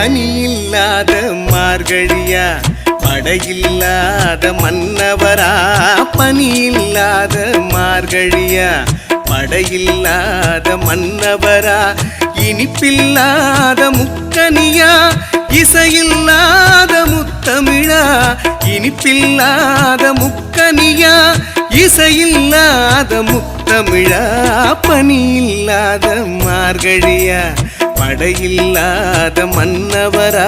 பனி இல்லாத மார்கழியா படையில்லாத மன்னவரா பனி இல்லாத மார்கழியா படையில்லாத மன்னவரா இனிப்பில்லாத முக்கனியா இசையில்லாத முத்தமிழா இனிப்பில்லாத முக்கனியா இசையில்லாத முத்தமிழா பனி இல்லாத மார்கழியா. படையில்லாத மன்னவரா